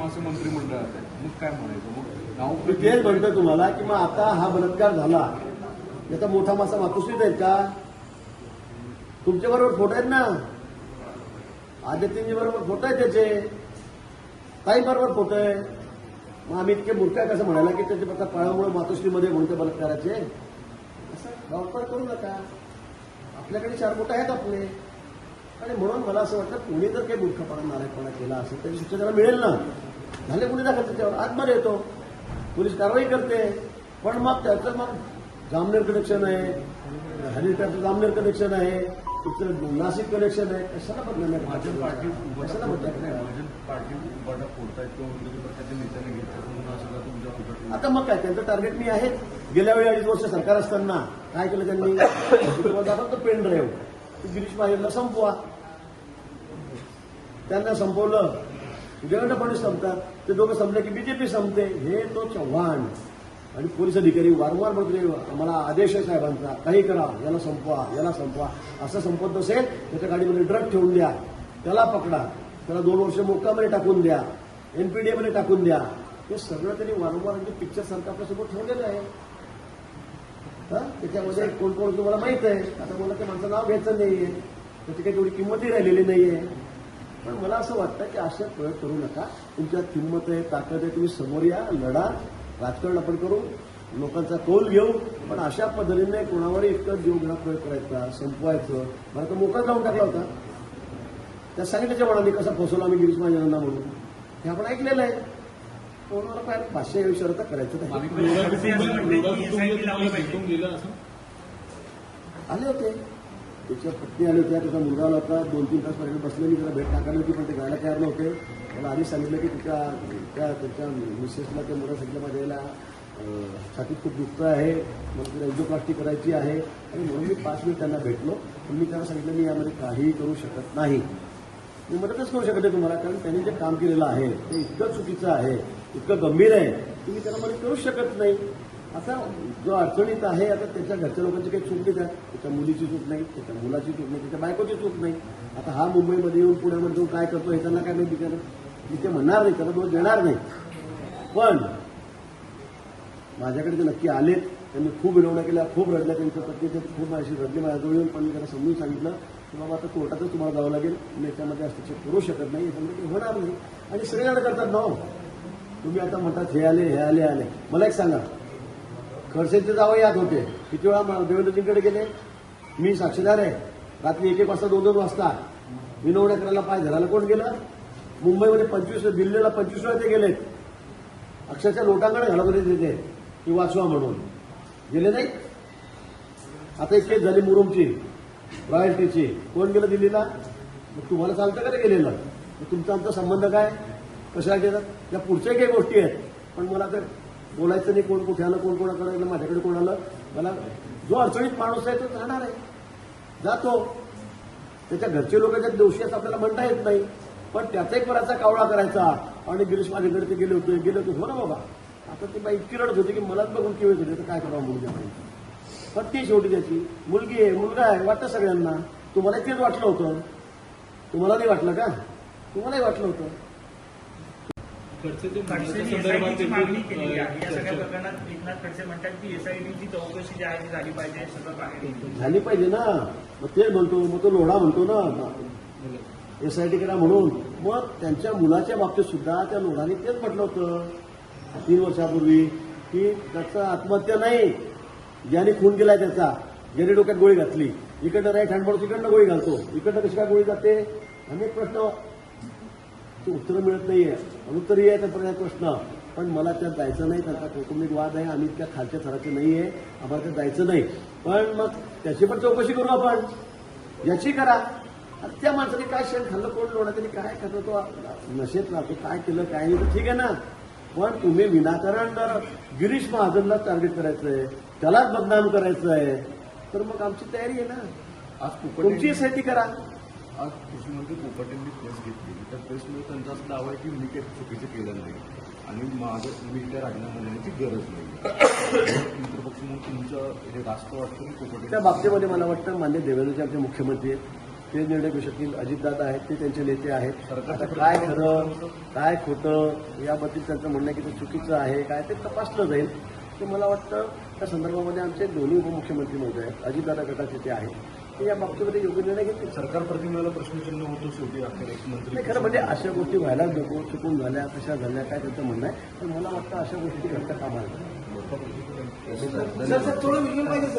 मासे मंत्रिमंडळात आहे मग काय म्हणायचं? मग नाव तेच म्हणतो तुम्हाला की मग आता हा बलात्कार झाला. याचा मोठा मासा मातोश्रीत आहेत का? तुमच्या बरोबर फोटो आहेत ना? आदित्यजी बरोबर फोटो आहेत त्याचे. ताई बरोबर फोटो आहे. मग आम्ही इतके मूर्ख आहे कसं म्हणायला की त्याचे प्रकार काळामुळे मातोश्रीमध्ये म्हणून ते बलात्काराचे? असं धावपळ करू नका. आपल्याकडे चार बोट आहेत आपले. आणि म्हणून मला असं वाटतं कोणी जर काही मूर्खपणा नारायणपणा केला असेल तरी शिक्षा त्याला मिळेल ना? झाले गुन्हे दाखल त्याच्यावर. आतमध्ये येतो. पोलीस कारवाई करते. पण मग त्याचं मग जामनेर कनेक्शन आहे. हरिटाचं जामनेर कनेक्शन आहे. तिथं नाशिक कनेक्शन आहे. कशाला बदनाम आहे? भाजप पार्टी कशाला बदनाम आहे? भाजप पार्टी उभाटा फोडतायत किंवा विरोधी पक्षाच्या नेत्याने घेतलं. आता मग काय? त्यांचं टार्गेट मी आहे. गेल्या वेळी अडीच वर्ष सरकार असताना काय केलं त्यांनी? दाखवतो पेन ड्राईव्ह गिरीश महाजनला संपवा. त्यांना संपवलं. देवेंद्र संपतात. ते दोघं संपले की बीजेपी संपते. हे तो चव्हाण. आणि पोलीस अधिकारी वारंवार म्हणते आम्हाला आदेश आहे साहेबांचा. काही करा. याला संपवा. याला संपवा. असं संपत नसेल त्याच्या गाडीमध्ये ड्रग ठेवून द्या. त्याला पकडा. त्याला दोन वर्ष मोक्कामध्ये टाकून द्या. एनपीडीएमध्ये टाकून द्या. हे सगळं त्यांनी वारंवार म्हणजे पिक्चर सारखं आपल्यासोबत ठेवलेलं आहे. हां? त्याच्यामध्ये कोण कोण तुम्हाला माहीत आहे? आता मला त्या माणसं नाव घ्यायचं नाहीये. त्याची काही तेवढी किंमतही राहिलेली नाहीये. पण मला असं वाटतं की अशा प्रयोग करू नका. तुमच्यात किंमत आहे ताकद आहे तुम्ही समोर या लढा. राजकारण आपण करू लोकांचा कौल घेऊ. पण अशा पद्धतीने कोणावर इतकं जीव घेणा प्रयोग करायचा संपवायचं. मला तर मोकाच लावून टाकला होता. त्या सांगितल्याच्या मनाने कसा फसवला आम्ही गिरीश महाजनांना म्हणून. हे आपण ऐकलेलं आहे. कोणाला काय पाचशे विषयावर तर करायचं नाही. असं आले होते. त्याच्या पत्नी आले होत्या त्याचा मुलगा आला होता. दोन तीन तास पर्यंत बसलेली त्याला भेट टाकायला होती पण ते जायला तयार नव्हते. त्याला आधीच सांगितलं की तिच्या त्या त्याच्या मिसेसला त्या मुला सांगितलं माझ्या याला छातीत खूप दुखतं आहे मग तिला एन्जिओप्लास्टी करायची आहे. आणि म्हणून मी पाच मिनिट त्यांना भेटलो. पण मी त्यांना सांगितलं मी यामध्ये काहीही करू शकत नाही. मी मदतच करू शकत नाही तुम्हाला कारण त्यांनी जे काम केलेलं आहे ते इतकं चुकीचं आहे इतकं गंभीर आहे की मी त्याला मदत करू शकत नाही. असा जो अडचणीत आहे आता त्याच्या घरच्या लोकांची काही चूक नाही त्यात त्याच्या मुलीची चूक नाही त्याच्या मुलाची चूक नाही त्याच्या बायकोची चूक नाही. आता हा मुंबईमध्ये येऊन पुण्यामध्ये येऊन काय करतो हे त्यांना काय माहिती करत मी ते म्हणणार नाही त्याला दोष देणार नाही. पण माझ्याकडे ते नक्की आलेत त्यांनी खूप विनवण्या केल्या खूप रडल्या त्यांच्या पत्नी ते खूप माझी रडली माझ्याजवळ येऊन पण मी त्यांना समजून सांगितलं की बाबा आता कोर्टातच तुम्हाला जावं लागेल. मी याच्यामध्ये हस्तक्षेप करू शकत नाही याच्यामध्ये होणार नाही. आणि सगळेजण करतात ना तुम्ही आता म्हणतात हे आले हे आले आले. मला एक सांगा खडसेचे जावं याद होते. किती वेळा देवेंद्रजींकडे गेले? मी साक्षीदार आहे. रात्री एक एक वाजता दोन दोन वाजता. विनवण्या करायला पाय धरायला कोण गेलं? मुंबईमध्ये पंचवीस दिल्लीला पंचवीस वेळा ते गेलेत. अक्षरशः लोटांकडे घालत होते तिथे की वाचवा म्हणून. गेले नाही आता एक केस झाली मुरुमची रॉयल्टीची. कोण गेलं दिल्लीला? मग तुम्हाला चालतं का ते गेलेलं? मग तुमचा आमचा संबंध काय? कशा गेलं या पुढच्या काही गोष्टी आहेत. पण मला तर बोलायचं नाही कोण कुठे आलं कोण कोणाकडे आलं माझ्याकडे कोण आलं. मला जो अडचणीत माणूस आहे तो जाणार आहे. जातो. त्याच्या घरचे लोक त्यात दोषी असं आपल्याला म्हणता येत नाही. पण त्याचा एक बराचा कावळा करायचा. आणि गिरीश माझ्याकडे ते गेले होते गेले होते. हो ना बाबा. आता ती बाई इतकी रडत होती की मलाच बघून किंवा होते तर काय करावं मुलगी आपण पण ती शेवटी त्याची मुलगी आहे मुलगा आहे वाटतं सगळ्यांना. तुम्हाला तेच वाटलं होतं. तुम्हाला नाही वाटलं का? तुम्हालाही वाटलं होतं. खडसेचे मागणी देखील, आहे. या सगळ्या प्रकरणात एकनाथ खडसे म्हणतात की एसआयटीची चौकशी जी आहे ती झाली पाहिजे सगळं बाहेर झाली पाहिजे ना. मग तेच म्हणतो मग तो लोढा म्हणतो ना. एसआयटी करा म्हणून. मग त्यांच्या मुलाच्या बाबतीत सुद्धा त्या लोढाने तेच म्हटलं होतं. तीन वर्षापूर्वी की त्याचा आत्महत्या नाही. ज्याने खून केलाय त्याचा. ज्याने डोक्यात गोळी घातली. इकडनं राईट हँड माणूस इकडनं गोळी घालतो. इकडनं कशी काय गोळी जाते? अनेक प्रश्न ते उत्तरं मिळत नाहीये. अनुत्तरही आहे त्या प्रश्न. पण मला त्यात जायचं नाही त्यांचा कौटुंबिक वाद आहे. आम्ही त्या खालच्या थराचे नाही आहे आम्हाला त्यात जायचं नाही. पण मग त्याची पण चौकशी करू आपण. याची करा. त्या माणसाने काय शेण खाल्लं कोण लोणा त्यांनी काय खाल्लं? तो नशेत राहतो. काय केलं काय नाही तर ठीक आहे ना. पण तुम्ही विनाकारण जर गिरीश महाजनला टार्गेट करायचं आहे त्यालाच बदनाम करायचं आहे तर मग आमची तयारी आहे ना. आज तुमची साठी करा. आज कृषीमंत्री पोपटेंनी प्रेस घेतली. त्या प्रेसमध्ये त्यांचा असं दावा आहे की मी काही चुकीचं केलं नाही. आणि माझं मी त्या राजीनामा देण्याची गरज नाही. मित्रपक्ष म्हणून तुमचं हे राष्ट्र वाटतं की पोपटे त्या बाबतीमध्ये मला वाटतं मान्य देवेंद्रचे आमचे मुख्यमंत्री आहेत. ते निर्णय घेऊ शकतील. अजितदादा आहेत ते त्यांचे नेते आहेत. आता काय खरं काय खोटं याबद्दल त्यांचं म्हणणं की ते चुकीचं आहे काय ते तपासलं जाईल. ते मला वाटतं त्या संदर्भामध्ये आमचे दोन्ही उपमुख्यमंत्री महोदय आहेत. अजितदादा गटाचे ते आहेत. या बाबतीमध्ये योग्य निर्णय घेतील? सरकार प्रतिमेला प्रश्नचिन्ह होतो शेवटी अखेर एक मंत्री खरं म्हणजे अशा गोष्टी व्हायलाच नको चुकून झाल्या कशा झाल्या काय त्यांचं म्हणणं आहे. पण मला वाटतं अशा गोष्टी घडता कामा नये.